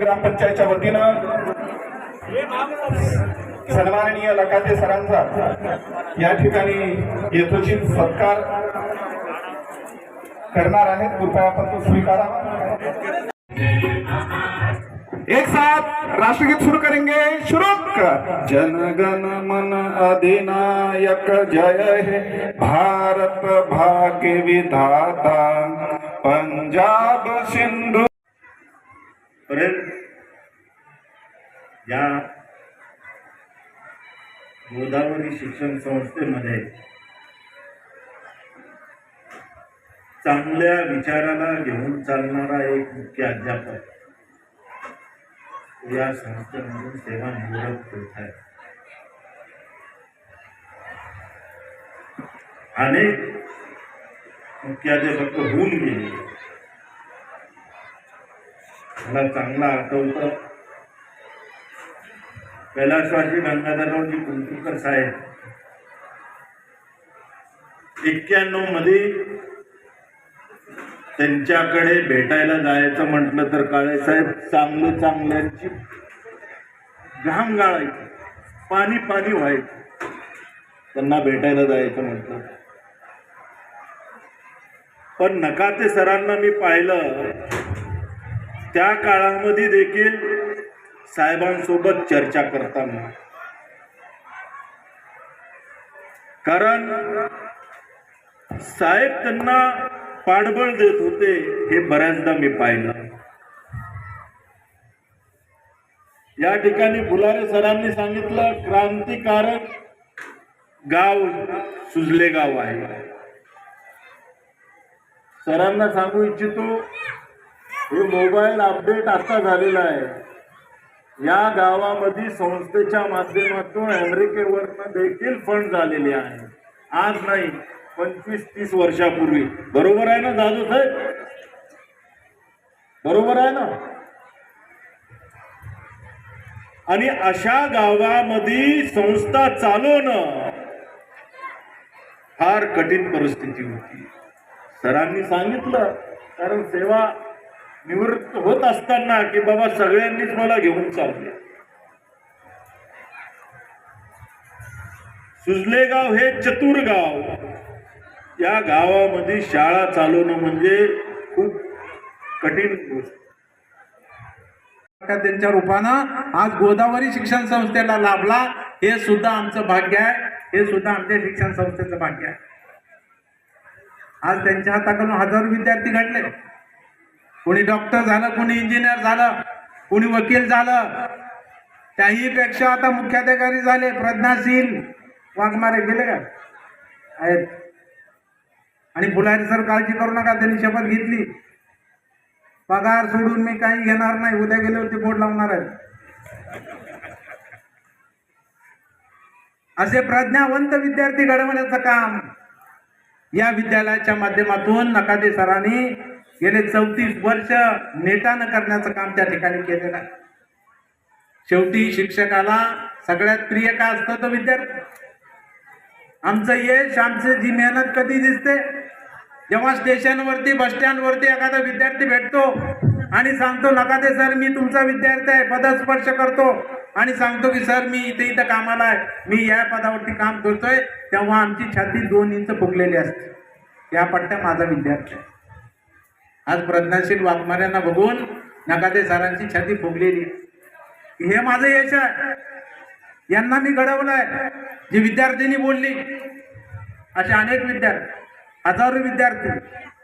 ग्रामपंचायतच्या वतीनं सन्माननीय लकाते सरांचा या ठिकाणी यथोचित सत्कार करणार आहेत. कृपया आपण तो स्वीकारावा एक साथ राष्ट्रगीत सुरू करेंगे. शुरू जनगण मन अधिनायक जय हे. भारत भाग्य विधाता. पंजाब सिंधु परत या गोदावरी शिक्षण संस्थेमध्ये चांगल्या विचाराला घेऊन चालणारा एक मुख्य अध्यापक या संस्थेमधून सेवा निवडत होत आहे. अनेक मुख्याध्यापक होऊन गेले. मला चांगला आठवतं. कैलासवासी गंगाधररावजी कुंटुरकर साहेब. एक्क्याण्णवमध्ये त्यांच्याकडे भेटायला जायचं म्हटलं तर काळे साहेब चांगलं चांगल्यांची घाम गाळायची पाणी पाणी व्हायचं. त्यांना भेटायला जायचं म्हटलं. पण नकाते सरांना मी पाहिलं. त्या काळामध्ये देखील साहेबांसोबत चर्चा करताना. कारण साहेब त्यांना पाठबळ देत होते हे बऱ्याचदा मी पाहिलं. या ठिकाणी फुलारे सरांनी सांगितलं क्रांतिकारक गाव सुजले गाव आहे. सरांना सांगू इच्छितो हे मोबाईल अपडेट आता झालेला आहे. या गावामध्ये संस्थेच्या माध्यमातून अमेरिकेवरनं देखील फंड झालेले आहे. आज नाही पंचवीस तीस वर्षापूर्वी. बरोबर आहे ना दादू साहेब? बरोबर आहे ना? आणि अशा गावामध्ये संस्था चालवणं फार कठीण परिस्थिती होती. सरांनी सांगितलं कारण सेवा निवृत्त होत असताना की बाबा सगळ्यांनीच मला घेऊन चालले. सुजलेगाव हे चतुर गाव. या गावामध्ये शाळा चालवणं म्हणजे खूप कठीण गोष्ट. त्यांच्या रूपानं आज गोदावरी शिक्षण संस्थेला लाभला. हे सुद्धा आमचं भाग्य आहे. हे सुद्धा आमच्या शिक्षण संस्थेचं भाग्य आहे. आज त्यांच्या हाताकडून हजारो विद्यार्थी घडले. कोणी डॉक्टर झालं कोणी इंजिनियर झालं कोणी वकील झालं त्याही पेक्षा आता मुख्याधिकारी झाले प्रज्ञाशील वाघमारे गेले का? आहेत. आणि फुलारी सर काळजी करू नका त्यांनी शपथ घेतली. पगार सोडून मी काही घेणार नाही उद्या गेल्यावरती बोर्ड लावणार आहे असे प्रज्ञावंत विद्यार्थी घडवण्याचं काम या विद्यालयाच्या माध्यमातून नकादे सरांनी गेले चौतीस वर्ष नेटानं करण्याचं काम त्या ठिकाणी केलेलं आहे. शेवटी शिक्षकाला सगळ्यात प्रिय का असतं तो विद्यार्थी. आमचं यश आमची जी मेहनत कधी दिसते? जेव्हा स्टेशनवरती बस स्टँडवरती एखादा विद्यार्थी भेटतो आणि सांगतो नका ते सर मी तुमचा विद्यार्थी आहे पदस्पर्श करतो. आणि सांगतो की सर मी इथे इथं कामाला आहे मी या पदावरती काम करतोय. तेव्हा आमची छाती दोन इंच फुगलेली असते. या पट्ट्या माझा विद्यार्थी आहे. आज प्रज्ञाशील वाघमाऱ्यांना बघून नकाते सरांची छाती फुगलेली. हे माझं यश आहे. यांना मी घडवलंय. जी विद्यार्थिनी बोलली असे अनेक विद्यार्थी हजारो विद्यार्थी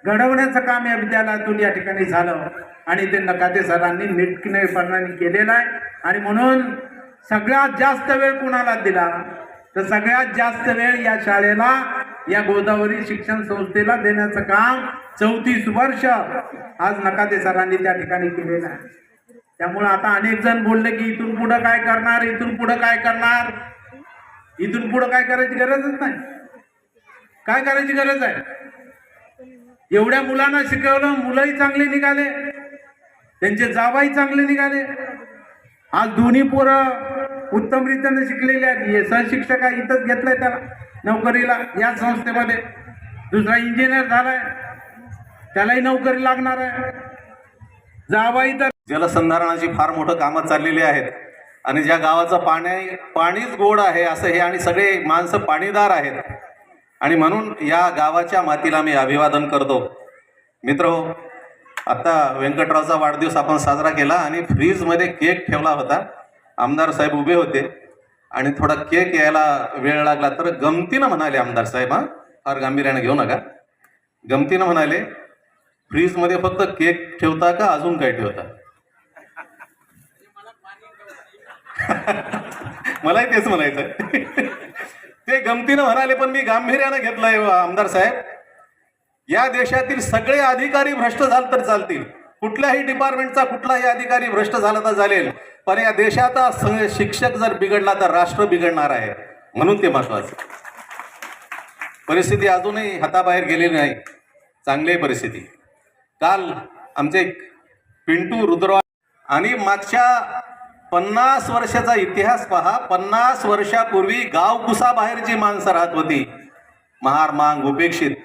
घडवण्याचं काम या विद्यालयातून या ठिकाणी झालं आणि ते नकाते सरांनी नीटनेपणाने केलेलं आहे. आणि म्हणून सगळ्यात जास्त वेळ कुणाला दिला? तर सगळ्यात जास्त वेळ या शाळेला या गोदावरी शिक्षण संस्थेला देण्याचं काम चौतीस वर्ष आज नकाते सरांनी त्या ठिकाणी केलेलं आहे. त्यामुळे आता अनेक जण बोलले की इथून पुढं काय करणार इथून पुढं काय करणार? इथून पुढं काय करायची गरजच नाही. काय करायची गरज आहे? एवढ्या मुलांना शिकवलं मुलंही चांगले निघाले त्यांचे जावाही चांगले निघाले. आज दोन्ही पोरं उत्तम रीतीनं शिकलेले आहेत. हे सहशिक्षक आहे इथंच घेतलंय त्याला. नोकरीला या संस्थेमध्ये. दुसरा इंजिनियर झालाय. त्यालाही नोकरी लागणार आहे. जावाई तर जलसंधारणाची फार मोठं कामं चाललेली आहेत. आणि ज्या गावाचं पाणी पाणीच गोड आहे असं हे आणि सगळे माणसं पाणीदार आहेत. आणि म्हणून या गावाच्या मातीला मी अभिवादन करतो. मित्र हो आत्ता व्यंकटरावचा वाढदिवस आपण साजरा केला आणि फ्रीजमध्ये केक ठेवला होता. आमदार साहेब उभे होते. आणि थोडा केक यायला वेळ लागला तर गमतीनं म्हणाले आमदार साहेब हां. फार गांभीर्याने घेऊ नका. गमतीनं म्हणाले फ्रीजमध्ये फक्त केक ठेवता का अजून काय ठेवता? मलाही तेच म्हणायचं ते गमतीनं म्हणाले पण मी गांभीर्यानं घेतलंय हो, आमदार साहेब. या देशातील सगळे अधिकारी भ्रष्ट झाले तर चालतील. कुठल्याही डिपार्टमेंटचा कुठलाही अधिकारी भ्रष्ट झाला तर चालेल. पण या देशाचा शिक्षक जर बिघडला तर राष्ट्र बिघडणार आहे. म्हणून ते महत्वाचं परिस्थिती अजूनही हाताबाहेर गेलेली नाही. चांगली परिस्थिती. काल आमचे पिंटू रुद्र आणि मागच्या पन्नास वर्षाचा इतिहास पहा. पन्नास वर्षापूर्वी गावकुसाबाहेरची माणसं राहत होती. महार मांग उपेक्षित.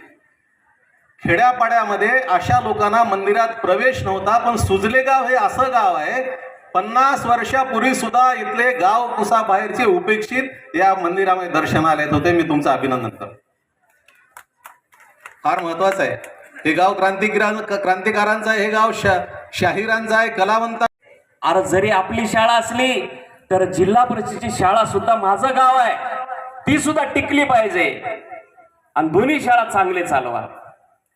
खेड्यापाड्यामध्ये अशा लोकांना मंदिरात प्रवेश नव्हता पण सुजले गाव हे असं गाव आहे पन्नास वर्षापूर्वी सुद्धा इथले गाव कुसाबाहेरचे उपेक्षित या मंदिरामध्ये दर्शनाला येत होते मी तुमचं अभिनंदन करतो. फार महत्वाचं आहे. हे गाव क्रांतिकारां क्रांतिकारांचं आहे हे गाव शा शाहिरांचं आहे कलावंत अरे जरी आपली शाळा असली तर जिल्हा परिषदेची शाळा सुद्धा माझं गाव आहे. ती सुद्धा टिकली पाहिजे. आणि दोन्ही शाळा चांगले चालवा.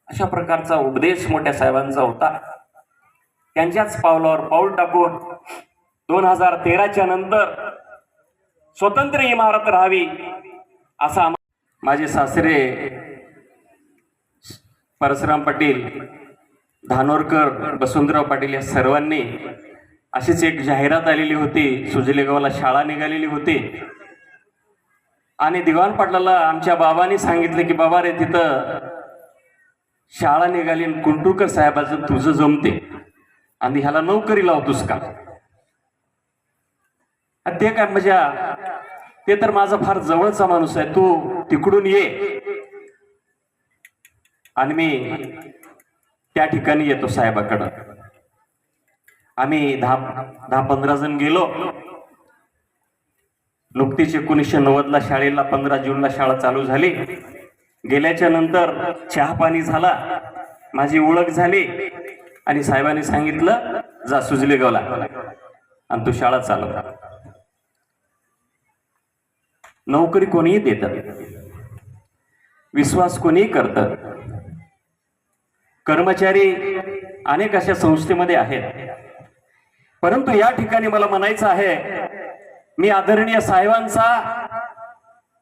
अशा प्रकारचा उपदेश मोठ्या साहेबांचा होता. त्यांच्याच पावलावर पाऊल टाकून दोन हजार तेराच्या नंतर स्वतंत्र इमारत राहावी असा माझे सासरे परशुराम पाटील धानोरकर वसुंतराव पाटील या सर्वांनी अशीच एक जाहिरात आलेली होती. सुजलेगावला शाळा निघालेली होती. आणि दिवाण पाटलाला आमच्या बाबांनी सांगितलं की बाबा रे तिथं शाळा निघाली कुंटुरकर साहेबाचं तुझं जमते. आणि ह्याला नोकरी लावतोस का? आणि ते काय म्हणजे ते तर माझा फार जवळचा माणूस आहे. तू तिकडून ये. आणि मी त्या ठिकाणी येतो साहेबाकडं. आम्ही दहा दहा पंधरा जण गेलो. नुकतीच एकोणीसशे नव्वदला शाळेला पंधरा जूनला शाळा चालू झाली. गेल्याच्यानंतर चहा पाणी झाला. माझी ओळख झाली. आणि साहेबांनी सांगितलं जा सुजले गावला आणि तू शाळा चालव नोकरी कोणीही देतात विश्वास कोणीही करतात कर्मचारी अनेक अशा संस्थेमध्ये आहेत. परंतु या ठिकाणी मला म्हणायचं आहे मी आदरणीय साहेबांचा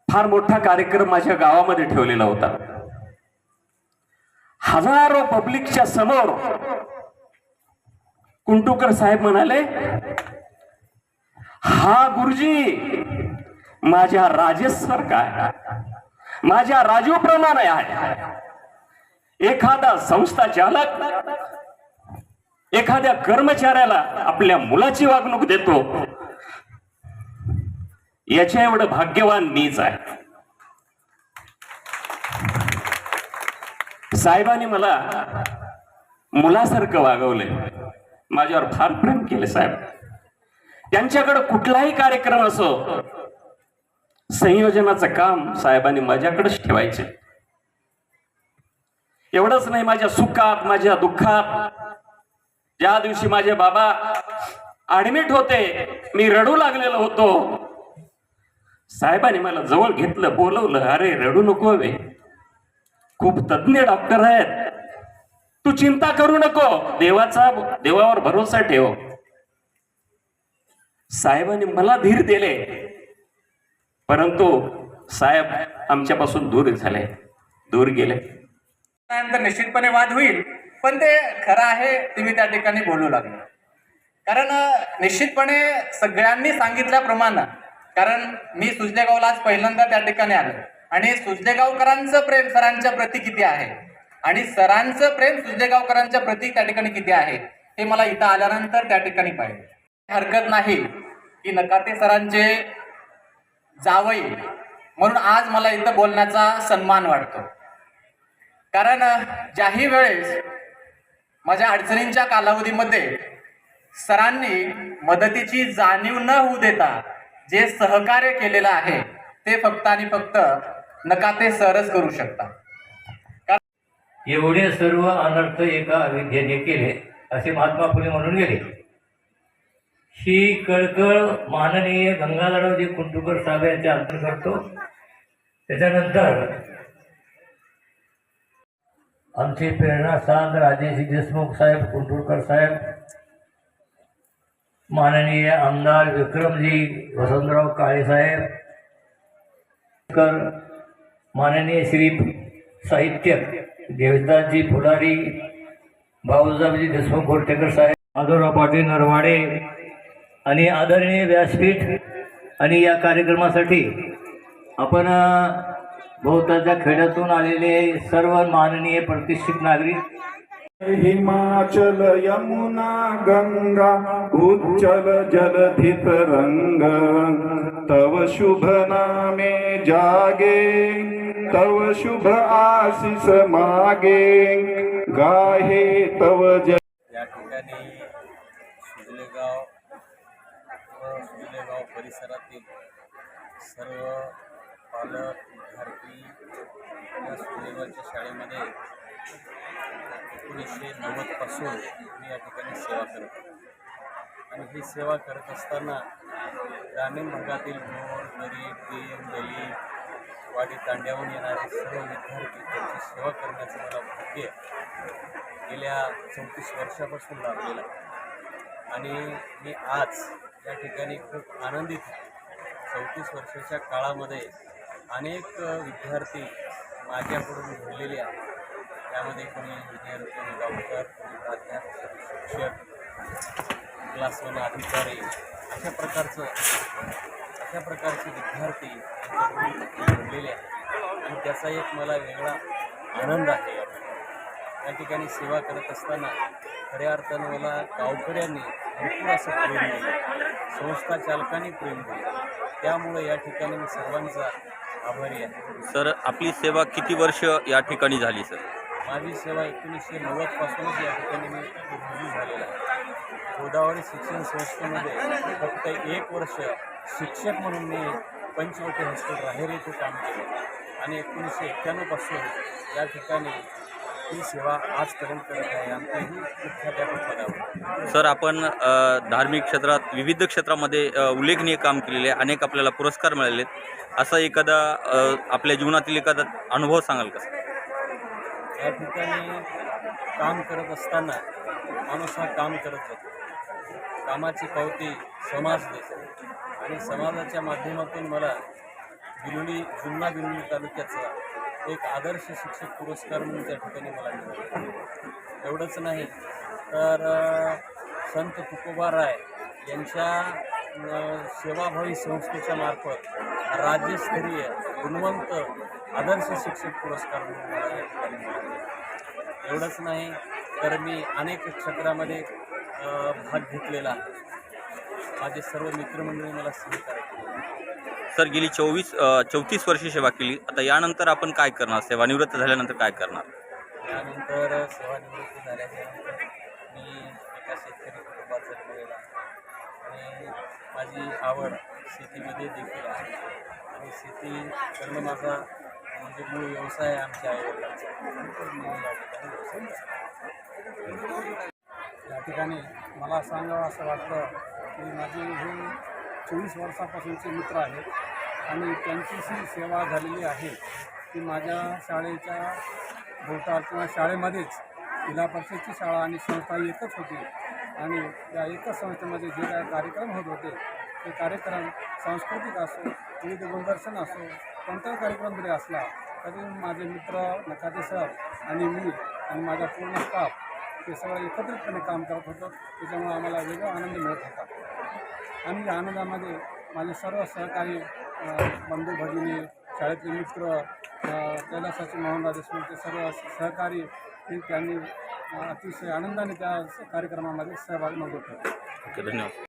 फार मोठा कार्यक्रम माझ्या गावामध्ये ठेवलेला होता. हजारो पब्लिकच्या समोर कुंटुकर साहेब म्हणाले हा गुरुजी माझ्या राजेसारखा आहे. माझ्या राजूप्रमाणे आहे. एखादा संस्था चालक एखाद्या कर्मचाऱ्याला आपल्या मुलाची वागणूक देतो. याच्या एवढं भाग्यवान मीच आहे. साहेबांनी मला मुलासारखं वागवले माझ्यावर फार प्रेम केले साहेब. त्यांच्याकडे कुठलाही कार्यक्रम असो संयोजनाचं काम साहेबांनी माझ्याकडेच ठेवायचे. एवढंच नाही माझ्या सुखात माझ्या दुःखात. ज्या दिवशी माझे बाबा ऍडमिट होते मी रडू लागलेलो होतो. साहेबांनी मला जवळ घेतलं बोलवलं अरे रडू नको हवे. खूप तज्ञ डॉक्टर आहेत. तू चिंता करू नको. देवाचा देवावर भरोसा ठेव. साहेबांनी मला धीर दिले. परंतु साहेब आमच्यापासून दूर झाले. दूर गेले. त्यानंतर निश्चितपणे वाद होईल पण ते खरं आहे ते मी त्या ठिकाणी बोलू लागलो. कारण निश्चितपणे सगळ्यांनी सांगितल्याप्रमाणे कारण मी सुजलेगावला आज पहिल्यांदा त्या ठिकाणी आलो. आणि सुजलेगावकरांचं प्रेम सरांच्या प्रती किती आहे? आणि सरांचं प्रेम सुजलेगावकरांच्या प्रती त्या ठिकाणी किती आहे? हे मला इथं आल्यानंतर त्या ठिकाणी पाहिजे हरकत नाही की नकाते सरांचे जावई. म्हणून आज मला इथं बोलण्याचा सन्मान वाटतो. कारण ज्याही वेळेस माझ्या अडचणींच्या कालावधीमध्ये सरांनी मदतीची जाणीव न होऊ देता जे सहकार्य केलेलं आहे ते फक्त आणि फक्त नका ते सरच करू शकता. एवढे सर्व अनर्थ एका अविद्येने केले असे महात्मा फुले म्हणून गेले. ही कळकळ माननीय गंगाधररावजी कुंटुकर साहेब यांच्या अंतर करतो त्याच्यानंतर आमचे प्रेरणास्थान राजेश देशमुख साहेब कुंटुरकर साहेब माननीय आमदार विक्रमजी वसंतराव काळेसाहेब कर माननीय श्री साहित्यक देवदासजी फुलारी बाबूसाहेबजी देशमुख गोरटेकर साहेब माधवराव पाटील नरवाडे आणि आदरणीय व्यासपीठ आणि या कार्यक्रमासाठी आपण अ, भोवताच्या खेड्यातून आलेले सर्व माननीय प्रतिष्ठित नागरिक हिमाचल यमुना गंगा उच्चल जलधित रंग तव शुभ नामे जागे तव शुभ आशिष मागे गाहे तव जय या ठिकाणी सुजलेगाव व सुजलेगाव परिसरातील सर्व पालक विद्यार्थी या सुजलेगावच्या शाळेमध्ये एकोणीसशे नव्वदपासून मी या ठिकाणी सेवा करत आणि ही सेवा करत असताना ग्रामीण भागातील मोर गरीब दीन दलित वाडी तांड्याहून येणारे सर्व विद्यार्थी त्यांची सेवा करण्याचं मला भाग्य गेल्या चौतीस वर्षापासून लाभलेलं आणि मी आज या ठिकाणी खूप आनंदित चौतीस वर्षाच्या काळामध्ये अनेक विद्यार्थी माझ्याकडून घडलेले आहेत. त्यामध्ये कोणी इंजिनियर कोणी डॉक्टर कोणी प्राध्यापक शिक्षक क्लास वन अधिकारी अशा प्रकारचं अशा प्रकारचे विद्यार्थी यांच्याकडून घडलेले आहेत. आणि त्याचा एक मला वेगळा आनंद आहे. या ठिकाणी सेवा करत असताना खऱ्या अर्थानं मला गावकऱ्यांनी असं प्रेम संस्था चालकांनी प्रेम दिलं त्यामुळे या ठिकाणी मी सर्वांचा आभारी आहे. सर आपली सेवा किती वर्ष या ठिकाणी झाली सर? माझी सेवा एकोणीसशे नव्वदपासूनच या ठिकाणी मी रुजू झालेला आहे. गोदावरी शिक्षण संस्थेमध्ये फक्त एक वर्ष शिक्षक म्हणून मी पंचवटी हायस्कूल राहेर येथे काम केलं. आणि एकोणीसशे एक्क्याण्णवपासून या ठिकाणी ही सेवा आजपर्यंत करत आहे तेही मुख्याध्यापक पदावर. सर आपण अ, धार्मिक क्षेत्रात विविध क्षेत्रामध्ये अ, उल्लेखनीय काम केलेले आहे अनेक आपल्याला पुरस्कार मिळाले आहेत. असा एखादा अ, आपल्या जीवनातील एखादा अनुभव सांगाल का सर? या ठिकाणी काम करत असताना माणूस हा काम करत जातो कामाची पावती समाज देतो. आणि समाजाच्या माध्यमातून मला बिलोली जुन्ना बिलोली तालुक्याचा एक आदर्श शिक्षक पुरस्कार म्हणून त्या ठिकाणी मला मिळाला. एवढंच नाही तर संत तुकोबा राय यांच्या सेवाभावी संस्थेच्या मार्फत राज्यस्तरीय गुणवंत आदर्श शिक्षक पुरस्कार म्हणून मला या ठिकाणी मिळाला. एवढंच नाही तर मी अनेक क्षेत्रामध्ये भाग घेतलेला आहे. माझे सर्व मित्रमंडळी मला सहकार्य सर गेली चोवीस चौतीस वर्षे सेवा केली. आता यानंतर आपण काय करणार? सेवानिवृत्त झाल्यानंतर काय करणार? त्यानंतर सेवानिवृत्ती झाल्यानंतर मी एका शेतकरी कुटुंबात जन्मलेला आणि माझी आवड शेतीमध्ये देखील आहे. आणि शेती करणं माझा म्हणजे मूळ व्यवसाय आहे आमच्या आईवडिलांचा. या ठिकाणी या ठिकाणी मला सांगावं असं वाटलं की माझे हे चोवीस वर्षापासूनचे मित्र आहेत. आणि त्यांची जी सेवा झालेली आहे. ती माझ्या शाळेच्या भोवताल किंवा शाळेमध्येच जिल्हा परिषदची शाळा आणि संस्था एकच होती. आणि त्या एकच संस्थेमध्ये जे काय कार्यक्रम होत होते ते कार्यक्रम सांस्कृतिक असो विविध गुणदर्शन असो कोणताही कार्यक्रम जरी असला तरी माझे मित्र नकाते सर आणि मी आणि माझा पूर्ण स्टाफ ते सगळं एकत्रितपणे काम करत होतं. त्याच्यामुळे आम्हाला वेगळा आनंद मिळत होता. आणि या आनंदामध्ये माझे सर्व सहकारी बंधू भगिनी शाळेतले मित्र अ, कैलासाचे मोहनराव देशमुखचे सर्व सहकारी हे त्यांनी अतिशय आनंदाने त्या कार्यक्रमामध्ये सहभाग नोंदवत धन्यवाद.